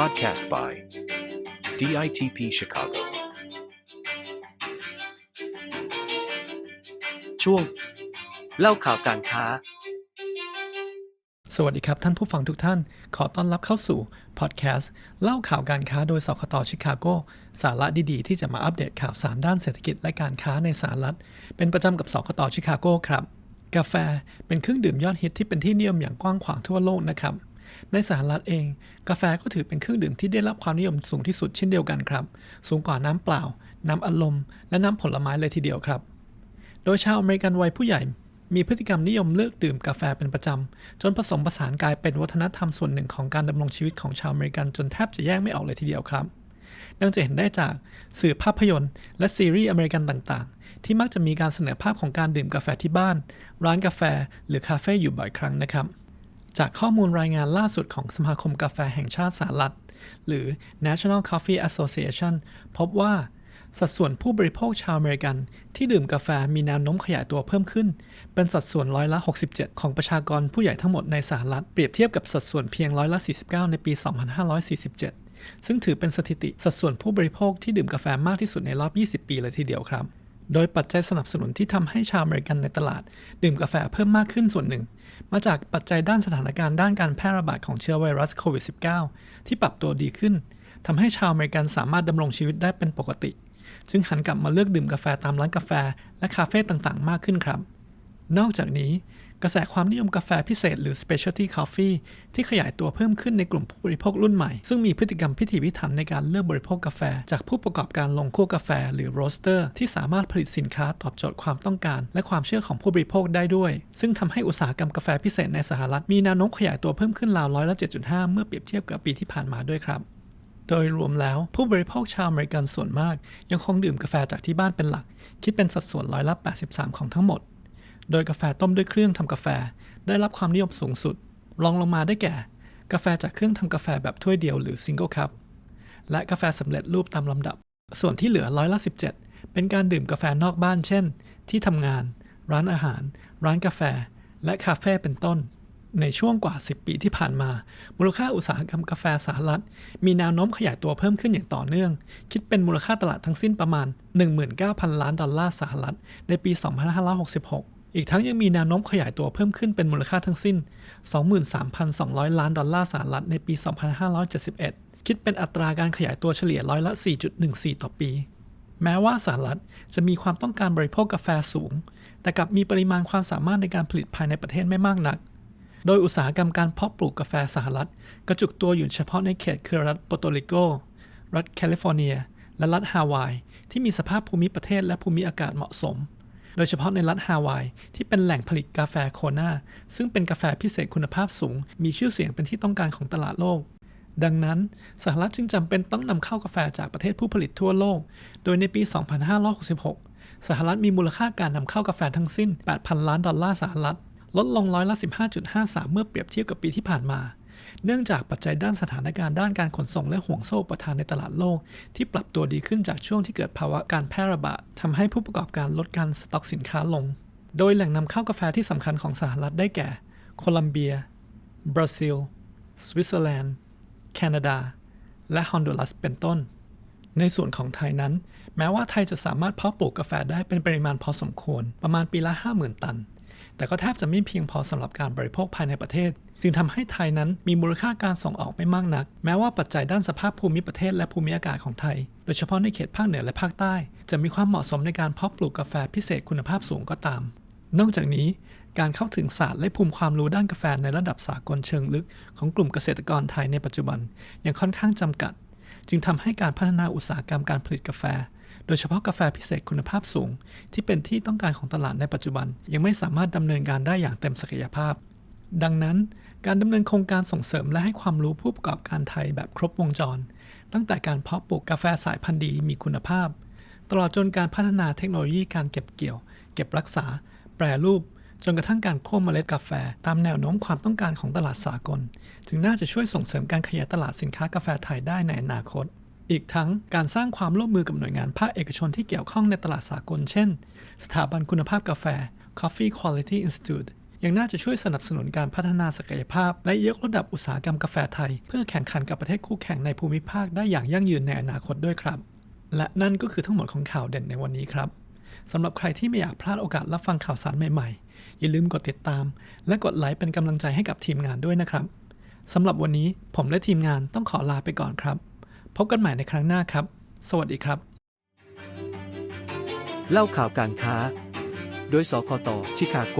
podcast by DITP Chicago. ช่วง เล่าข่าวการค้า สวัสดีครับท่านผู้ฟังทุกท่าน ขอต้อนรับเข้าสู่พอดแคสต์ เล่าข่าวการค้าโดยสคตชิคาโก สาระดีๆ ที่จะมาอัปเดตข่าวสารด้านเศรษฐกิจและการค้าในสหรัฐ เป็นประจำกับสคตชิคาโกครับ กาแฟเป็นเครื่องดื่มยอดฮิตที่เป็นที่นิยมอย่างกว้างขวางทั่วโลกนะครับ ในสหรัฐเอง กาแฟก็ถือเป็นเครื่องดื่มที่ได้รับความนิยมสูงที่สุดเช่นเดียวกันครับ สูงกว่าน้ำเปล่า น้ำอัดลม และน้ำผลไม้เลยทีเดียวครับ โดยชาวอเมริกันวัยผู้ใหญ่ มีพฤติกรรมนิยมเลือกดื่มกาแฟเป็นประจำ จนผสมผสานกลายเป็นวัฒนธรรมส่วนหนึ่งของการดำรงชีวิตของชาวอเมริกันจนแทบจะแยกไม่ออกเลยทีเดียวครับดังจะเห็นได้จากสื่อภาพยนตร์ และซีรีส์อเมริกันต่างๆ ที่มักจะมีการเสนอภาพของการดื่มกาแฟที่บ้าน ร้านกาแฟ หรือคาเฟ่อยู่บ่อยครั้งนะครับ จากข้อมูลรายงานล่าสุดของสมาคมกาแฟแห่งชาติสหรัฐ หรือ National Coffee Association พบว่า สัดส่วนผู้บริโภคชาวอเมริกันที่ดื่มกาแฟมีแนวโน้มขยายตัวเพิ่มขึ้น เป็นสัดส่วนร้อยละ 67 ของประชากรผู้ใหญ่ทั้งหมดในสหรัฐ เปรียบเทียบกับสัดส่วนเพียงร้อยละ 49 ในปี 2547 ซึ่งถือเป็นสถิติสัดส่วนผู้บริโภคที่ดื่มกาแฟมากที่สุดในรอบ 20 ปีเลยทีเดียวครับ โดยปัจจัยสนับสนุนที่ทำให้ชาวอเมริกันในตลาด ดื่มกาแฟเพิ่มมากขึ้นส่วนหนึ่ง มาจากปัจจัยด้านสถานการณ์ด้านการแพร่ระบาดของเชื้อไวรัสโควิด -19 ที่ปรับตัวดีขึ้นทำให้ชาวอเมริกันสามารถดำรงชีวิตได้เป็นปกติ จึงหันกลับมาเลือกดื่มกาแฟตามร้านกาแฟ และคาเฟ่ต่างๆ มากขึ้นครับ นอกจากนี้ กระแสความนิยมกาแฟพิเศษหรือ specialty coffee ที่ขยายตัวเพิ่มขึ้นในกลุ่มผู้บริโภครุ่นใหม่ ซึ่งมีพฤติกรรมพิถีพิถันในการเลือกบริโภคกาแฟ จากผู้ประกอบการลงคั่วกาแฟหรือ roaster ที่สามารถผลิตสินค้าตอบโจทย์ความต้องการ และความเชื่อของผู้บริโภคได้ด้วย ซึ่งทำให้อุตสาหกรรมกาแฟพิเศษในสหรัฐมีแนวโน้มขยายตัวเพิ่มขึ้นราวร้อยละ7.5 เมื่อเปรียบเทียบกับปีที่ผ่านมาด้วยครับโดยรวมแล้วผู้บริโภคชาวอเมริกันส่วนมาก ยังคงดื่มกาแฟจากที่บ้านเป็นหลัก คิดเป็นสัดส่วนร้อยละ 83 ของทั้งหมด โดยกาแฟต้มด้วยเครื่องทำกาแฟได้รับความนิยมสูงสุด รองลงมาได้แก่ กาแฟจากเครื่องทำกาแฟแบบถ้วยเดียวหรือซิงเกิลคัพและกาแฟสำเร็จรูปตามลำดับ ส่วนที่เหลือร้อยละ 17 เป็นการดื่มกาแฟนอกบ้านเช่น ที่ทำงาน ร้านอาหาร ร้านกาแฟ และคาเฟ่เป็นต้น ในช่วงกว่า 10 ปีที่ผ่านมา มูลค่าอุตสาหกรรมกาแฟสหรัฐ มีแนวโน้มขยายตัวเพิ่มขึ้นอย่างต่อเนื่อง คิดเป็นมูลค่าตลาดทั้งสิ้นประมาณ 19,000 ล้านดอลลาร์สหรัฐ ในปี 2566 อีกทั้งยังมีแนวโน้มขยายตัวเพิ่มขึ้นเป็นมูลค่าทั้งสิ้น 23,200 ล้านดอลลาร์สหรัฐในปี 2571 คิดเป็นอัตราการขยายตัวเฉลี่ยร้อยละ 4.14 ต่อปี แม้ว่าสหรัฐจะมีความต้องการบริโภคกาแฟสูง แต่กลับมีปริมาณความสามารถในการผลิตภายในประเทศไม่มากนัก โดยอุตสาหกรรมการเพาะปลูกกาแฟสหรัฐกระจุกตัวอยู่เฉพาะในเขตคือรัฐโปโตริโก รัฐแคลิฟอร์เนีย และรัฐฮาวาย ที่มีสภาพภูมิประเทศและภูมิอากาศเหมาะสม โดยเฉพาะในรัฐฮาวาย ที่เป็นแหล่งผลิตกาแฟโคนาซึ่งเป็นกาแฟพิเศษคุณภาพสูง มีชื่อเสียงเป็นที่ต้องการของตลาดโลก ดังนั้นสหรัฐจึงจำเป็นต้องนำเข้ากาแฟจากประเทศผู้ผลิตทั่วโลก โดยในปี 2566 สหรัฐมีมูลค่าการนำเข้ากาแฟทั้งสิ้น 8,000 ล้านดอลลาร์สหรัฐ ลดลงร้อยละ 15.53 เมื่อเปรียบเทียบกับปีที่ผ่านมา เนื่องจากปัจจัยด้านสถานการณ์ด้านการขนส่งและห่วงโซ่ประทานในตลาดโลก ที่ปรับตัวดีขึ้นจากช่วงที่เกิดภาวะการแพร่ระบาดทำให้ผู้ประกอบการลดการสต็อกสินค้าลง โดยแหล่งนำเข้ากาแฟที่สำคัญของสหรัฐได้แก่ โคลัมเบีย บราซิล สวิตเซอร์แลนด์ แคนาดา และฮอนดูรัสเป็นต้น ในส่วนของไทยนั้น แม้ว่าไทยจะสามารถเพาะปลูกกาแฟได้เป็นปริมาณพอสมควร ประมาณปีละ 50,000 ตัน แต่ก็แทบจะไม่เพียงพอสำหรับการบริโภคภายในประเทศ จึงทำให้ไทยนั้นมีมูลค่าการส่งออกไม่มากนัก แม้ว่าปัจจัยด้านสภาพภูมิประเทศและภูมิอากาศของไทย โดยเฉพาะในเขตภาคเหนือและภาคใต้ จะมีความเหมาะสมในการเพาะปลูกกาแฟพิเศษคุณภาพสูงก็ตาม นอกจากนี้การเข้าถึงศาสตร์และภูมิความรู้ด้านกาแฟในระดับสากลเชิงลึก ของกลุ่มเกษตรกรไทยในปัจจุบันยังค่อนข้างจำกัด จึงทำให้การพัฒนาอุตสาหกรรมการผลิตกาแฟ โดยเฉพาะกาแฟพิเศษคุณภาพสูง ที่เป็นที่ต้องการของตลาดในปัจจุบัน ยังไม่สามารถดำเนินการได้อย่างเต็มศักยภาพ ดังนั้น การดำเนินโครงการส่งเสริมและให้ความรู้ผู้ประกอบการไทยแบบครบวงจร ตั้งแต่การเพาะปลูกกาแฟสายพันธุ์ดีมีคุณภาพ ตลอดจนการพัฒนาเทคโนโลยีการเก็บเกี่ยว เก็บรักษา แปรรูป จนกระทั่งการโค่นเมล็ดกาแฟ ตามแนวโน้มความต้องการของตลาดสากลจึงน่าจะช่วยส่งเสริมการขยายตลาดสินค้ากาแฟไทยได้ในอนาคตอีกทั้งการสร้างความร่วมมือกับหน่วยงานภาคเอกชนที่เกี่ยวข้องในตลาดสากล เช่น สถาบันคุณภาพกาแฟ Coffee Quality Institute ยังน่าจะช่วยสนับสนุนการพัฒนาศักยภาพ และยกระดับอุตสาหกรรมกาแฟไทย เพื่อแข่งขันกับประเทศคู่แข่งในภูมิภาคได้อย่างยั่งยืนในอนาคตด้วยครับ และนั่นก็คือทั้งหมดของข่าวเด่นในวันนี้ครับสำหรับใครที่ไม่อยากพลาดโอกาสรับฟังข่าวสารใหม่ๆ อย่าลืมกดติดตาม และกดไลค์เป็นกำลังใจให้กับทีมงานด้วยนะครับสำหรับวันนี้ผมและทีมงานต้องขอลาไปก่อนครับ พบกันใหม่ในครั้งหน้าครับ สวัสดีครับ เล่าข่าวการค้า โดยสคตชิคาโก